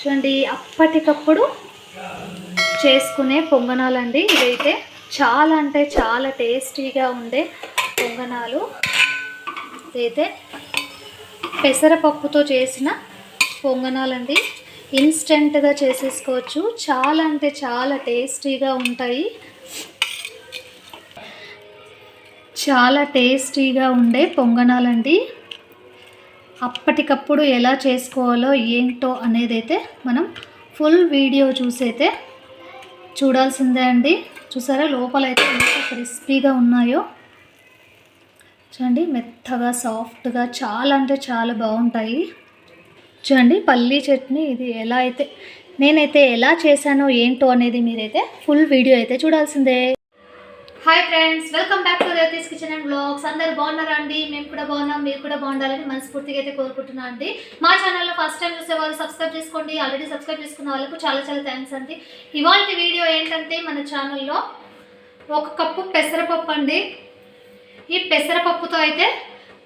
చూడండి అప్పటికప్పుడు చేసుకునే పొంగనాలండి. ఇదైతే చాలా అంటే చాలా టేస్టీగా ఉండే పొంగనాలు. ఇదైతే పెసరపప్పుతో చేసిన పొంగనాలండి. ఇన్స్టెంట్గా చేసేసుకోవచ్చు. చాలా అంటే చాలా టేస్టీగా ఉంటాయి. చాలా టేస్టీగా ఉండే పొంగనాలండి. అప్పటికప్పుడు ఎలా చేసుకోవాలో ఏంటో అనేది అయితే మనం ఫుల్ వీడియో చూసైతే చూడాల్సిందే అండి. చూసారా? లోపల అయితే ఎంత క్రిస్పీగా ఉన్నాయో. చూడండి మెత్తగా సాఫ్ట్గా చాలా అంటే చాలా బాగుంటాయి. చూడండి పల్లీ చట్నీ ఇది ఎలా అయితే నేనైతే ఎలా చేశానో ఏంటో అనేది మీరైతే ఫుల్ వీడియో అయితే చూడాల్సిందే. Hi friends welcome back to Reethi's kitchen and blogs అందరు బాగున్నారా అండి? మేము కూడా బాగున్నాం మీరు కూడా బాగుండాలని మనస్ఫూర్తిగా అయితే కోరుకుంటున్నాను అండి. మా ఛానల్లో ఫస్ట్ టైం చూసే వాళ్ళు సబ్స్క్రైబ్ చేసుకోండి. ఆల్రెడీ సబ్స్క్రైబ్ చేసుకున్న వాళ్ళకు చాలా చాలా థ్యాంక్స్ అండి. ఇవాళ వీడియో ఏంటంటే మన ఛానల్లో ఒక కప్పు పెసరపప్పు అండి. ఈ పెసరపప్పుతో అయితే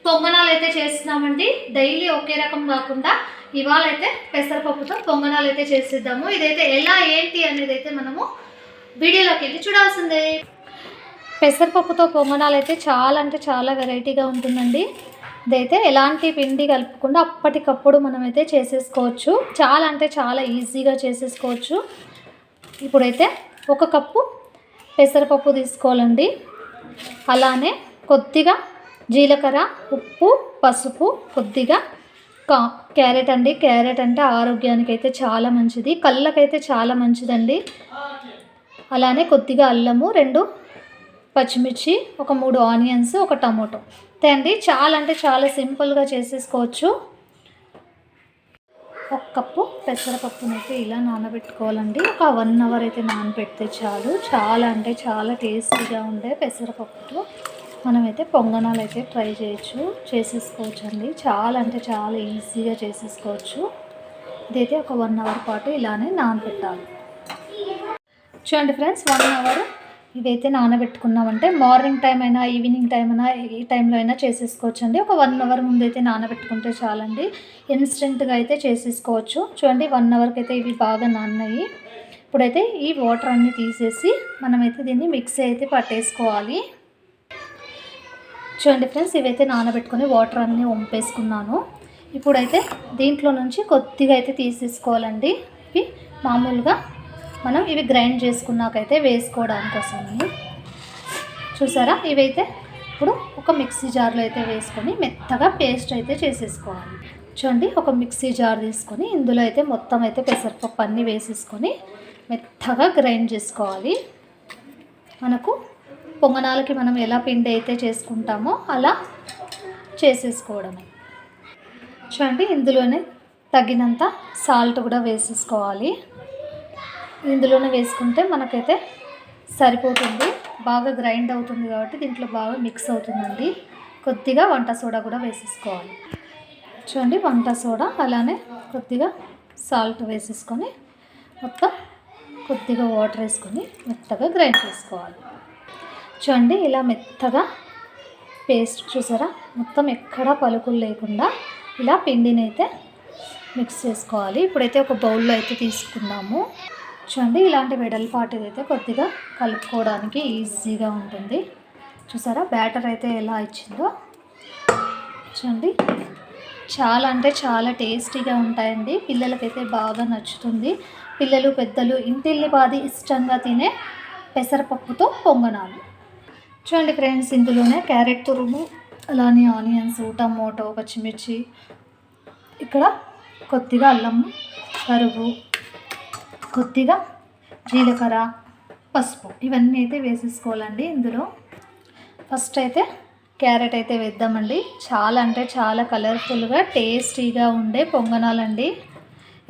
పొంగనాలు అయితే చేస్తున్నామండి. డైలీ ఒకే రకం కాకుండా ఇవాళ అయితే పెసరపప్పుతో పొంగనాలు అయితే చేసిద్దాము. ఇదైతే ఎలా ఏంటి అనేది అయితే మనము వీడియోలోకి వెళ్ళి చూడాల్సిందే. పెసరపప్పుతో పొంగనాలు అయితే చాలా అంటే చాలా వెరైటీగా ఉంటుందండి. ఇదైతే ఎలాంటి పిండి కలుపుకుండా అప్పటికప్పుడు మనమైతే చేసేసుకోవచ్చు. చాలా అంటే చాలా ఈజీగా చేసేసుకోవచ్చు. ఇప్పుడైతే ఒక కప్పు పెసరపప్పు తీసుకోవాలండి. అలానే కొద్దిగా జీలకర్ర ఉప్పు పసుపు కొద్దిగా కా క్యారెట్ అండి. క్యారెట్ అంటే ఆరోగ్యానికి అయితే చాలా మంచిది. కళ్ళకైతే చాలా మంచిదండి. అలానే కొద్దిగా అల్లము రెండు పచ్చిమిర్చి ఒక మూడు ఆనియన్స్ ఒక టమోటో. అంతే అండి చాలా అంటే చాలా సింపుల్గా చేసేసుకోవచ్చు. ఒక కప్పు పెసరపప్పునైతే ఇలా నానబెట్టుకోవాలండి. ఒక వన్ అవర్ అయితే నానబెడితే చాలు. చాలా అంటే చాలా టేస్టీగా ఉండే పెసరపప్పుతో మనమైతే పొంగనాలు అయితే ట్రై చేయొచ్చు చేసేసుకోవచ్చు అండి చాలా అంటే చాలా ఈజీగా చేసేసుకోవచ్చు. ఇదైతే ఒక వన్ అవర్ పాటు ఇలానే నానబెట్టాలి. చూడండి ఫ్రెండ్స్ వన్ అవర్ ఇవైతే నానబెట్టుకున్నామంటే మార్నింగ్ టైం అయినా ఈవినింగ్ టైం అయినా ఏ టైంలో అయినా చేసేసుకోవచ్చు అండి ఒక వన్ అవర్ ముందు అయితే నానబెట్టుకుంటే చాలండి. ఇన్స్టెంట్గా అయితే చేసేసుకోవచ్చు. చూడండి వన్ అవర్కి అయితే ఇవి బాగా నాన్నాయి. ఇప్పుడైతే ఈ వాటర్ అన్నీ తీసేసి మనమైతే దీన్ని మిక్సీ అయితే పట్టేసుకోవాలి. చూడండి ఫ్రెండ్స్ ఇవైతే నానబెట్టుకొని వాటర్ అన్నీ వంపేసుకున్నాను. ఇప్పుడైతే దీంట్లో నుంచి కొద్దిగా అయితే తీసేసుకోవాలండి. ఇవి మామూలుగా మనం ఇవి గ్రైండ్ చేసుకున్నాకైతే వేసుకోవడానికి కోసమని చూసారా? ఇవైతే ఇప్పుడు ఒక మిక్సీ జార్లో అయితే వేసుకొని మెత్తగా పేస్ట్ అయితే చేసేసుకోవాలి. చూడండి ఒక మిక్సీ జార్ తీసుకొని ఇందులో అయితే మొత్తం అయితే పెసరపప్పు అన్నీ వేసేసుకొని మెత్తగా గ్రైండ్ చేసుకోవాలి. మనకు పొంగనాలకి మనం ఎలా పిండి అయితే చేసుకుంటామో అలా చేసేసుకోవడమే. చూడండి ఇందులోనే తగినంత సాల్ట్ కూడా వేసేసుకోవాలి. ఇందులోనే వేసుకుంటే మనకైతే సరిపోతుంది. బాగా గ్రైండ్ అవుతుంది కాబట్టి దీంట్లో బాగా మిక్స్ అవుతుందండి. కొద్దిగా వంట సోడా కూడా వేసేసుకోవాలి. చూడండి వంట సోడా అలానే కొద్దిగా సాల్ట్ వేసేసుకొని మొత్తం కొద్దిగా వాటర్ వేసుకొని మెత్తగా గ్రైండ్ చేసుకోవాలి. చూడండి ఇలా మెత్తగా పేస్ట్ చూసారా? మొత్తం ఎక్కడా పలుకులు లేకుండా ఇలా పిండిని అయితే మిక్స్ చేసుకోవాలి. ఇప్పుడైతే ఒక బౌల్లో అయితే తీసుకున్నాము చూడండి ఇలాంటి వెడల్పాటిది అయితే కొద్దిగా కలుపుకోవడానికి ఈజీగా ఉంటుంది. చూసారా? బ్యాటర్ అయితే ఎలా ఇచ్చిందో? చూడండి. చాలా అంటే చాలా టేస్టీగా ఉంటాయండి. పిల్లలకైతే బాగా నచ్చుతుంది. పిల్లలు పెద్దలు ఇంటిల్లిపాది ఇష్టంగా తినే పెసరపప్పుతో పొంగనాలు. చూడండి ఫ్రెండ్స్ ఇందులోనే క్యారెట్ తురుము అలానే ఆనియన్స్ టమోటో పచ్చిమిర్చి ఇక్కడ కొద్దిగా అల్లం కరువు కొద్దిగా జీలకర్ర పసుపు ఇవన్నీ అయితే వేసేసుకోవాలండి ఇందులో. ఫస్ట్ అయితే క్యారెట్ అయితే వేద్దామండి. చాలా అంటే చాలా కలర్ఫుల్గా టేస్టీగా ఉండే పొంగనాలండి.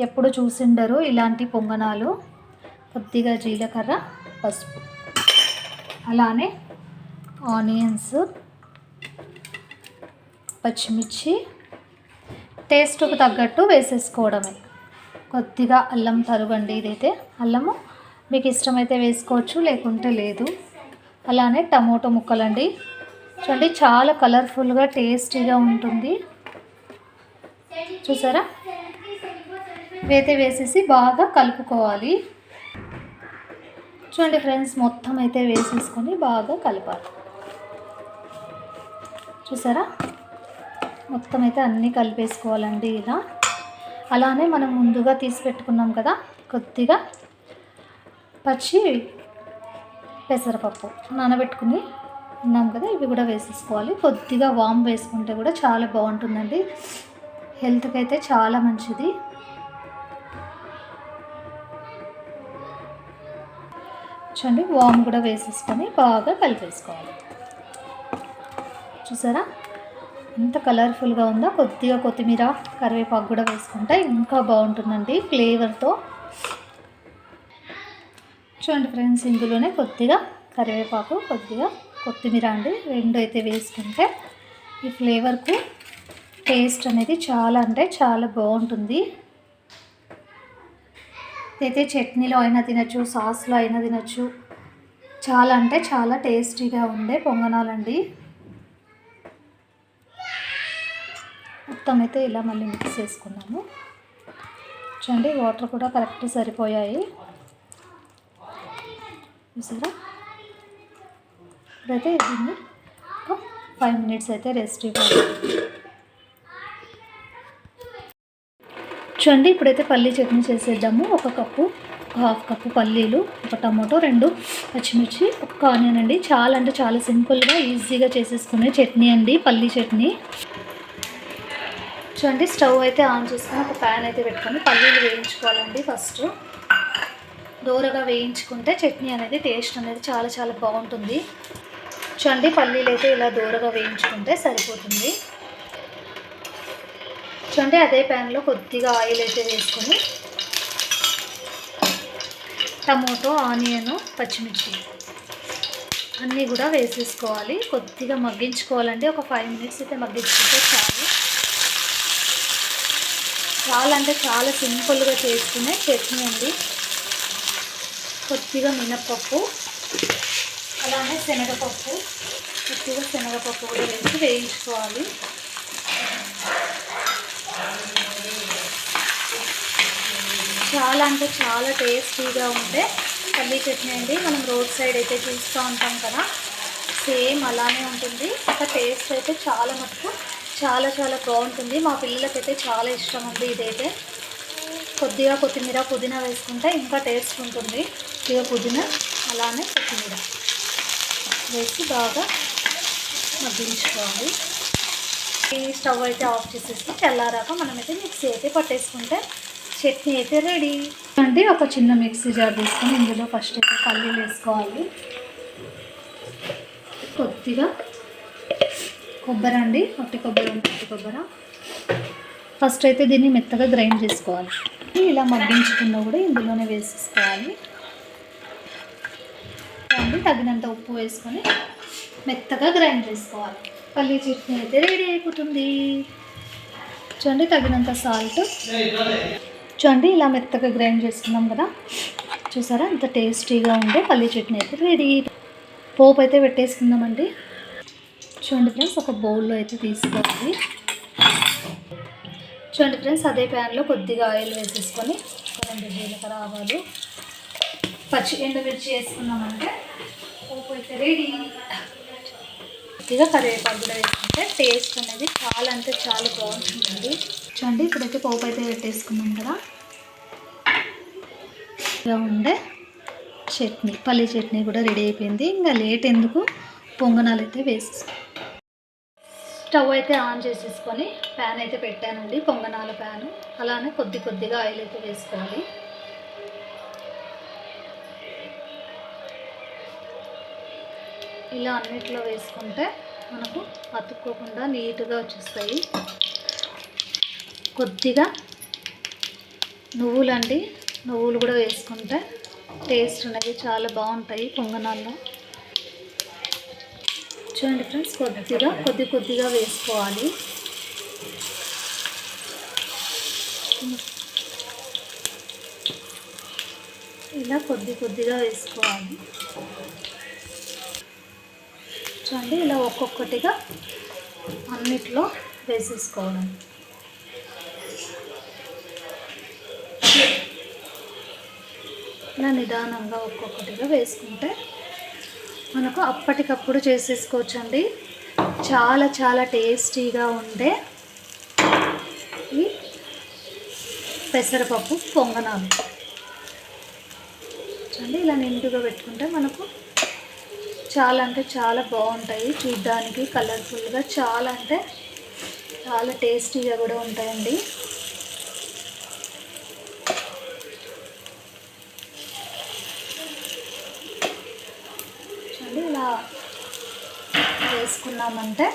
ఎప్పుడు చూసిండరు ఇలాంటి పొంగనాలు. కొద్దిగా జీలకర్ర పసుపు. అలానే ఆనియన్స్ పచ్చిమిర్చి టేస్ట్కు తగ్గట్టు వేసేసుకోవడమే. కొద్దిగా అల్లం తరుగండి. ఇదైతే అల్లము. మీకు ఇష్టమైతే వేసుకోవచ్చు లేకుంటే లేదు. అలానే టమోటో ముక్కలండి. చూడండి చాలా కలర్ఫుల్గా టేస్టీగా ఉంటుంది. చూసారా? ఇవైతే వేసేసి బాగా కలుపుకోవాలి. చూడండి ఫ్రెండ్స్ మొత్తం అయితే వేసేసుకొని బాగా కలపాలి. చూసారా? మొత్తం అయితే అన్నీ కలిపేసుకోవాలండి ఇలా. అలానే మనం ముందుగా తీసి పెట్టుకున్నాం కదా కొద్దిగా పచ్చి పెసరపప్పు నానబెట్టుకుని ఉన్నాం కదా ఇవి కూడా వేసేసుకోవాలి. కొద్దిగా వామ్ వేసుకుంటే కూడా చాలా బాగుంటుందండి. హెల్త్కి అయితే చాలా మంచిది. చూడండి వామ్ కూడా వేసేసుకొని బాగా కలిపేసుకోవాలి. చూసారా? ఎంత కలర్ఫుల్గా ఉందో? కొద్దిగా కొత్తిమీర కరివేపాకు కూడా వేసుకుంటే ఇంకా బాగుంటుందండి ఫ్లేవర్తో. చూడండి ఫ్రెండ్స్ ఇందులోనే కొద్దిగా కరివేపాకు కొద్దిగా కొత్తిమీర అండి. రెండు అయితే వేసుకుంటే ఈ ఫ్లేవర్కు టేస్ట్ అనేది చాలా అంటే చాలా బాగుంటుంది. అయితే చట్నీలో అయినా తినచ్చు సాస్లో అయినా తినచ్చు. చాలా అంటే చాలా టేస్టీగా ఉండే పొంగనాలండి. మొత్తం అయితే ఇలా మళ్ళీ మిక్స్ చేసుకున్నాము. చూడండి వాటర్ కూడా కరెక్ట్ సరిపోయాయి. చూసారా? ఇప్పుడైతే దీన్ని ఫైవ్ మినిట్స్ అయితే రెస్ట్ ఇవ్వాలి. చూడండి ఇప్పుడైతే పల్లీ చట్నీ చేసేద్దాము. ఒక కప్పు హాఫ్ కప్పు పల్లీలు ఒక టమాటో రెండు పచ్చిమిర్చి ఒక ఆనియన్ అండి. చాలా అంటే చాలా సింపుల్గా ఈజీగా చేసేసుకునే చట్నీ అండి పల్లీ చట్నీ. చూడండి స్టవ్ అయితే ఆన్ చేసుకొని ఒక ప్యాన్ అయితే పెట్టుకొని పల్లీలు వేయించుకోవాలండి ఫస్ట్. దూరగా వేయించుకుంటే చట్నీ అనేది టేస్ట్ అనేది చాలా చాలా బాగుంటుంది. చూడండి పల్లీలు అయితే ఇలా దూరగా వేయించుకుంటే సరిపోతుంది. చూడండి అదే ప్యాన్లో కొద్దిగా ఆయిల్ అయితే వేసుకొని టమోటో ఆనియన్ పచ్చిమిర్చి అన్నీ కూడా వేసేసుకోవాలి. కొద్దిగా మగ్గించుకోవాలండి. ఒక ఫైవ్ మినిట్స్ అయితే మగ్గించుకుంటే చాలు. చాలా అంటే చాలా సింపుల్గా చేసుకునే చట్నీ అండి. కొద్దిగా మినప్పప్పు అలానే శనగపప్పు కొద్దిగా శనగపప్పు కూడా వేసి వేయించుకోవాలి. చాలా అంటే చాలా టేస్టీగా ఉంటే పల్లీ చట్నీ అండి. మనం రోడ్ సైడ్ అయితే చూస్తూ ఉంటాం కదా. సేమ్ అలానే ఉంటుంది. ఒక టేస్ట్ అయితే చాలా మటుకు చాలా చాలా బాగుంటుంది. మా పిల్లలకైతే చాలా ఇష్టం అండి ఇదైతే. కొద్దిగా కొత్తిమీర పుదీనా వేసుకుంటే ఇంకా టేస్ట్ ఉంటుంది. కొద్దిగా పుదీనా అలానే కొత్తిమీర వేసి బాగా మగ్గించుకోవాలి. ఈ స్టవ్ అయితే ఆఫ్ చేసేసి చల్లారాక మనమైతే మిక్సీ అయితే పట్టేసుకుంటే చట్నీ అయితే రెడీ. అంటే ఒక చిన్న మిక్సీ జార్ తీసుకొని ఇందులో ఫస్ట్ అయితే పల్లీలు వేసుకోవాలి. కొద్దిగా కొబ్బరి అండి ఒట్టి కొబ్బరి ఒట్టి కొబ్బరి. ఫస్ట్ అయితే దీన్ని మెత్తగా గ్రైండ్ చేసుకోవాలి. ఇలా మగ్గించుకున్న కూడా ఇందులోనే వేసేసుకోవాలి. అండి తగినంత ఉప్పు వేసుకొని మెత్తగా గ్రైండ్ చేసుకోవాలి. పల్లీ చట్నీ అయితే రెడీ అయిపోతుంది. చూడండి తగినంత సాల్ట్ చూడండి ఇలా మెత్తగా గ్రైండ్ చేసుకున్నాం కదా. చూసారా ఎంత టేస్టీగా ఉండే పల్లీ చట్నీ అయితే రెడీ పోపు అయితే పెట్టేసుకుందామండి. చూడండి ఫ్రెండ్స్ ఒక బౌల్లో అయితే తీసుకోవాలి. చూడండి ఫ్రెండ్స్ అదే ప్యాన్లో కొద్దిగా ఆయిల్ వేసేసుకొని రెండు జీలకర్ర ఆవాలు పచ్చి ఎండుమిర్చి వేసుకున్నామంటే పోపు అయితే రెడీ కొద్దిగా కరివేపాకు కూడా వేసుకుంటే టేస్ట్ అనేది చాలా అంటే చాలా బాగుంటుందండి చూడండి ఇప్పుడైతే పోపు అయితే పెట్టేసుకున్నాం కదా. ఇలా ఉండే చట్నీ పల్లి చట్నీ కూడా రెడీ అయిపోయింది. ఇంకా లేట్ ఎందుకు? పొంగనాలు అయితే వేసి స్టవ్ అయితే ఆన్ చేసేసుకొని ప్యాన్ అయితే పెట్టానండి పొంగనాల ప్యాన్ అలానే కొద్ది కొద్దిగా ఆయిల్ అయితే వేసుకోవాలి. ఇలా అన్నిట్లో వేసుకుంటే మనకు అతుక్కోకుండా నీట్గా వచ్చేస్తాయి. కొద్దిగా నువ్వులండి నువ్వులు కూడా వేసుకుంటే టేస్ట్ అనేది చాలా బాగుంటాయి పొంగనాల్లో. చూడండి ఫ్రెండ్స్ కొద్దిగా కొద్ది కొద్దిగా వేసుకోవాలి. ఇలా కొద్ది కొద్దిగా వేసుకోవాలి. చూడండి ఇలా ఒక్కొక్కటిగా అన్నిట్లో వేసేసుకోవడం ఇలా నిదానంగా ఒక్కొక్కటిగా వేసుకుంటే మనకు అప్పటికప్పుడు చేసేసుకోవచ్చండి. చాలా చాలా టేస్టీగా ఉండే ఈ పెసరపప్పు పొంగనాలు. అండి ఇలా నిండుగా పెట్టుకుంటే మనకు చాలా అంటే చాలా బాగుంటాయి. చూడ్డానికి కలర్ఫుల్గా చాలా అంటే చాలా టేస్టీగా కూడా ఉంటాయండి చూడండి ఇలా వేసుకున్నామంటే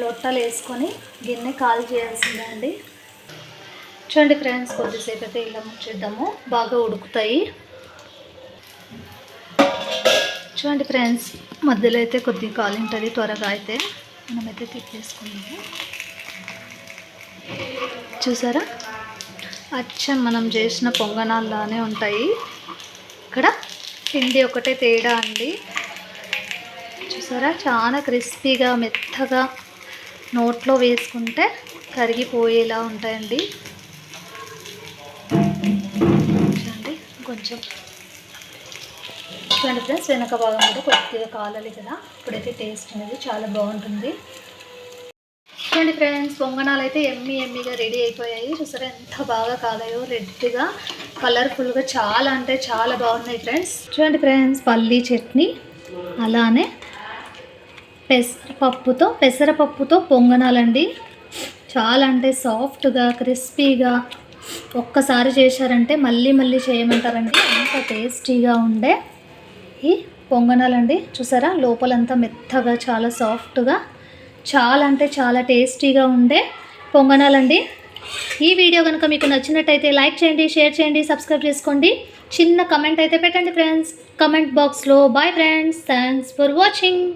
లొట్టలు వేసుకొని గిన్నె కాల్ చేయాల్సిందే అండి చూడండి ఫ్రెండ్స్ కొద్దిసేపు అయితే ఇలా ముచ్చిద్దాము. బాగా ఉడుకుతాయి. చూడండి ఫ్రెండ్స్ మధ్యలో అయితే కొద్దిగా కాలింటుంది త్వరగా అయితే మనమైతే తిప్పేసుకున్నాము చూసారా? అచ్చం మనం చేసిన పొంగనాల్లానే ఉంటాయి. ఇక్కడ పిండి ఒకటే తేడా అండి. చూసారా? చాలా క్రిస్పీగా మెత్తగా నోట్లో వేసుకుంటే కరిగిపోయేలా ఉంటాయండి. చూడండి కొంచెం. చూడండి ఫ్రెండ్స్ వెనక భాగం కూడా కొద్దిగా కాలాలి కదా. ఇప్పుడైతే టేస్ట్ అనేది చాలా బాగుంటుంది. చూడండి ఫ్రెండ్స్ పొంగనాలు అయితే ఎమ్మి ఎమ్మిగా రెడీ అయిపోయాయి. చూసారా ఎంత బాగా కాలాయో రెడ్గా కలర్ఫుల్గా చాలా అంటే చాలా బాగున్నాయి ఫ్రెండ్స్. చూడండి ఫ్రెండ్స్ పల్లీ చట్నీ అలానే పెసరపప్పుతో పెసరపప్పుతో పొంగనాలండి. చాలా అంటే సాఫ్ట్గా క్రిస్పీగా ఒక్కసారి చేశారంటే మళ్ళీ మళ్ళీ చేయమంటారండి. అంత టేస్టీగా ఉండే ఈ పొంగనాలండి. చూసారా? లోపలంతా మెత్తగా చాలా సాఫ్ట్గా చాలా అంటే చాలా టేస్టీగా ఉండే పొంగనాలండి. ఈ వీడియో కనుక మీకు నచ్చినట్టయితే లైక్ చేయండి షేర్ చేయండి సబ్స్క్రైబ్ చేసుకోండి. చిన్న కమెంట్ అయితే పెట్టండి ఫ్రెండ్స్. కమెంట్ బాక్స్లో. Bye friends. Thanks for watching.